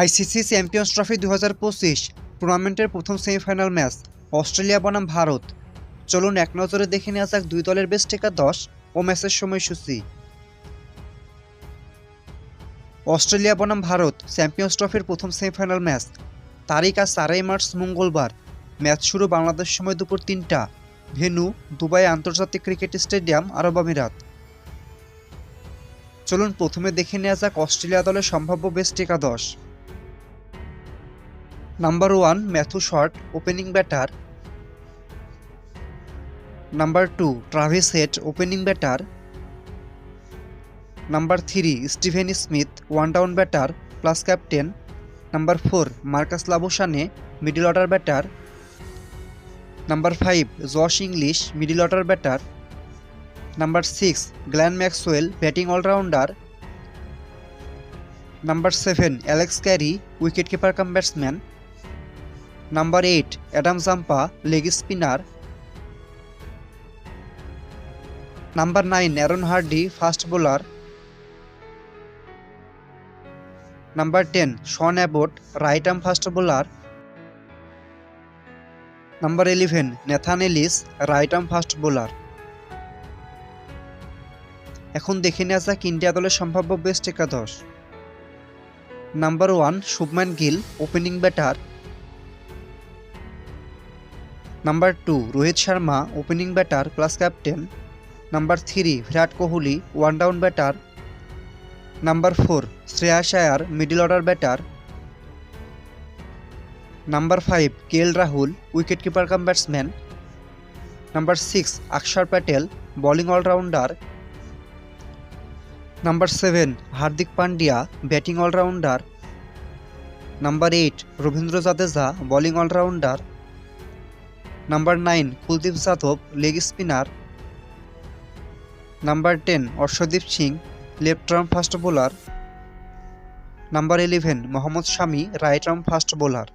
ICC champions trophy দু হাজার পঁচিশ টুর্নামেন্টের প্রথম সেমিফাইনাল ম্যাচ, অস্ট্রেলিয়া বনাম ভারত। চলুন এক নজরে দেখে নেওয়া যাক দুই দলের বেস্ট টেকা দশ ও ম্যাচের সময়সূচি। অস্ট্রেলিয়া বনাম ভারত চ্যাম্পিয়ন্স ট্রফির প্রথম সেমিফাইনাল ম্যাচ, তারিখ আজ চারই মার্চ মঙ্গলবার। ম্যাচ শুরু বাংলাদেশ সময় দুপুর তিনটা। ভেন্যু, দুবাই আন্তর্জাতিক ক্রিকেট স্টেডিয়াম, আরব আমিরাত। চলুন প্রথমে দেখে নেওয়া যাক অস্ট্রেলিয়া দলের সম্ভাব্য বেস্ট একাদশ number one Matthew Short opening batter number two Travis Head opening batter number three Steven Smith one down batter plus captain number four Marcus Labuschagne middle order batter number five Josh Inglis middle order batter number six Glenn Maxwell batting allrounder number seven Alex Carey wicket keeper cum batsman number eight Adam Zampa leg spinner number nine Aaron Hardie fast bowler number ten Sean Abbott right arm fast bowler number eleven Nathan Ellis right arm fast bowler এখন দেখে নেওয়া যাক India দলের সম্ভাব্য best একাদশ। Number one Shubman Gill opening batter number two, Rohit Sharma opening batter plus captain number three, Virat Kohli one down batter number four, Shreyas Iyer middle order batter number five K L Rahul wicket keeper cum batsman number six Axar Patel bowling allrounder number seven, Hardik Pandya batting allrounder number eight, Ravindra Jadeja bowling allrounder number nine, Kuldeep Yadav, leg spinner. Number ten, Arshdeep Singh, left arm fast bowler. Number eleven, Mohammad Shami, right arm fast bowler.